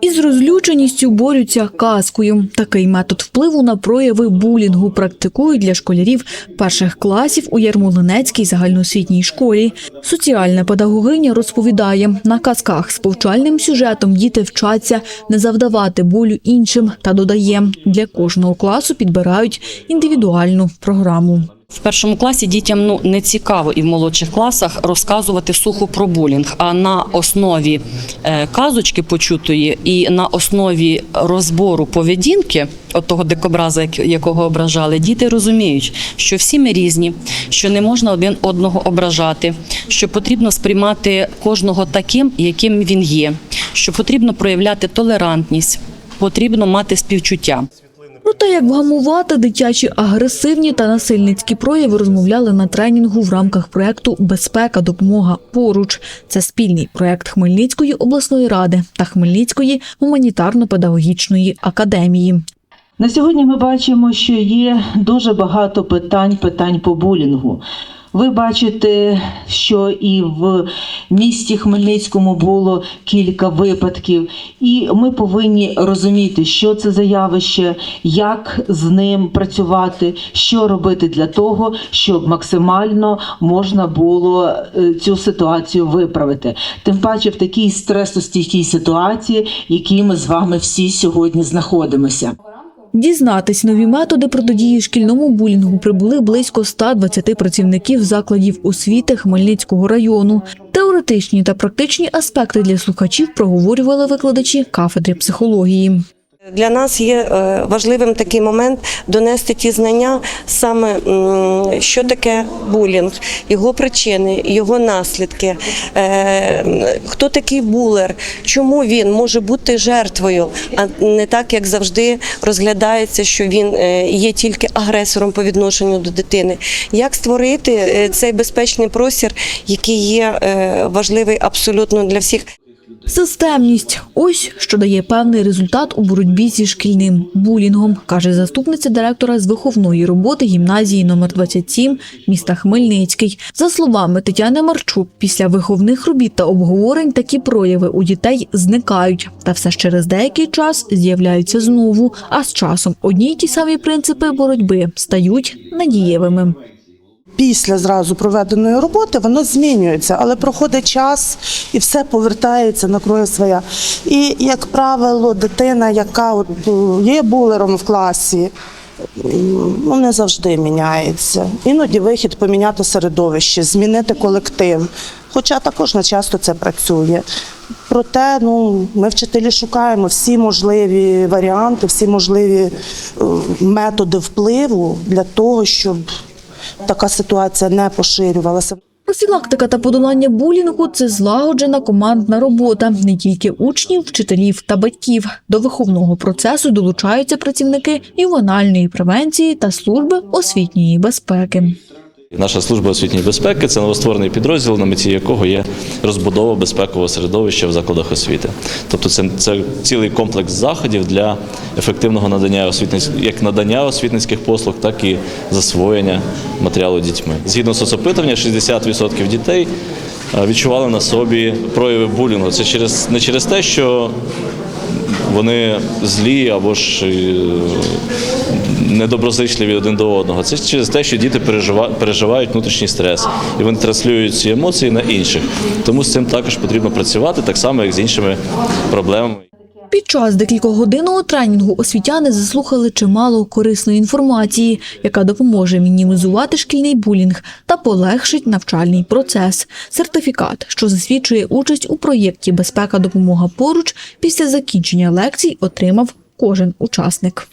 Із розлюченістю борються казкою. Такий метод впливу на прояви булінгу практикують для школярів перших класів у Ярмолинецькій загальноосвітній школі. Соціальна педагогиня розповідає, на казках з повчальним сюжетом діти вчаться не завдавати болю іншим та додає, для кожного класу підбирають індивідуальну програму. В першому класі дітям ну не цікаво і в молодших класах розказувати сухо про булінг. А на основі е, казочки почутої і на основі розбору поведінки, от того дикобраза, якого ображали, діти розуміють, що всі ми різні, що не можна один одного ображати, що потрібно сприймати кожного таким, яким він є, що потрібно проявляти толерантність, потрібно мати співчуття. Те, як вгамувати дитячі агресивні та насильницькі прояви, розмовляли на тренінгу в рамках проекту Безпека, допомога поруч. Це спільний проект Хмельницької обласної ради та Хмельницької гуманітарно-педагогічної академії. На сьогодні ми бачимо, що є дуже багато питань, питань по булінгу. Ви бачите, що і в місті Хмельницькому було кілька випадків, і ми повинні розуміти, що це за явище, як з ним працювати, що робити для того, щоб максимально можна було е, цю ситуацію виправити. Тим паче в такій стресостійкій ситуації, в якій ми з вами всі сьогодні знаходимося. Дізнатись нові методи протидії шкільному булінгу прибули близько 120 працівників закладів освіти Хмельницького району. Теоретичні та практичні аспекти для слухачів проговорювали викладачі кафедри психології. Для нас є е, важливим такий момент донести ті знання, саме що таке булінг, його причини, його наслідки, е, хто такий булер, чому він може бути жертвою, а не так, як завжди розглядається, що він е, є тільки агресором по відношенню до дитини. Як створити цей безпечний простір, який є важливий абсолютно для всіх. Системність ось що дає певний результат у боротьбі зі шкільним булінгом, каже заступниця директора з виховної роботи гімназії номер 27 міста Хмельницький. За словами Тетяни Марчук, після виховних робіт та обговорень такі прояви у дітей зникають, та все ж через деякий час з'являються знову. А з часом одні й ті самі принципи боротьби стають надієвими. Після зразу проведеної роботи воно змінюється, але проходить час і все повертається на круги своя. І, як правило, дитина, яка от е, є булером в класі, ну, не завжди міняється. Іноді вихід поміняти середовище, змінити колектив. Хоча також не часто це працює. Проте ну, ми вчителі шукаємо всі можливі варіанти, всі можливі е, методи впливу для того, щоб така ситуація не поширювалася. Профілактика та подолання булінгу це злагоджена командна робота не тільки учнів, вчителів та батьків. До виховного процесу долучаються працівники ювенальної превенції та служби освітньої безпеки. Наша служба освітньої безпеки це новостворений підрозділ, на меті якого є розбудова безпекового середовища в закладах освіти. Тобто, це, це цілий комплекс заходів для ефективного надання освітниць, як надання освітницьких послуг, так і засвоєння матеріалу дітьми. Згідно соцопитування, 60% дітей е, відчували на собі прояви булінгу. Це через не через те, що вони злі або ж е, недоброзичливі один до одного. Це через те, що діти пережива- переживають внутрішній стрес і вони транслюють ці емоції на інших. Тому з цим також потрібно працювати так само, як з іншими проблемами. Під час декількогодинного тренінгу освітяни заслухали чимало корисної інформації, яка допоможе мінімізувати шкільний булінг та полегшить навчальний процес. Сертифікат, що засвідчує участь у проєкті Безпека допомога поруч після закінчення лекцій, отримав кожен учасник.